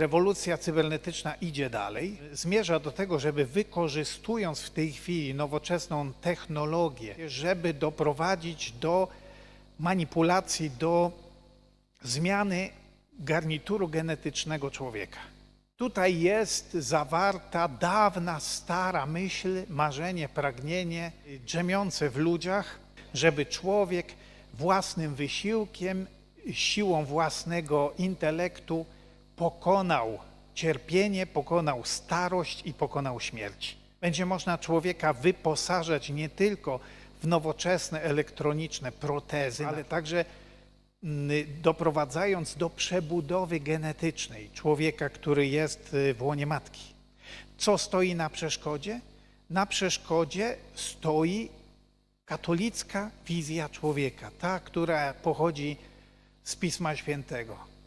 Rewolucja cybernetyczna idzie dalej. Zmierza do tego, żeby wykorzystując w tej chwili nowoczesną technologię, żeby doprowadzić do manipulacji, do zmiany garnituru genetycznego człowieka. Tutaj jest zawarta dawna, stara myśl, marzenie, pragnienie drzemiące w ludziach, żeby człowiek własnym wysiłkiem, siłą własnego intelektu pokonał cierpienie, pokonał starość i pokonał śmierć. Będzie można człowieka wyposażać nie tylko w nowoczesne elektroniczne protezy, ale także mm, doprowadzając do przebudowy genetycznej człowieka, który jest y, w łonie matki. Co stoi na przeszkodzie? Na przeszkodzie stoi katolicka wizja człowieka, ta, która pochodzi z Pisma Świętego.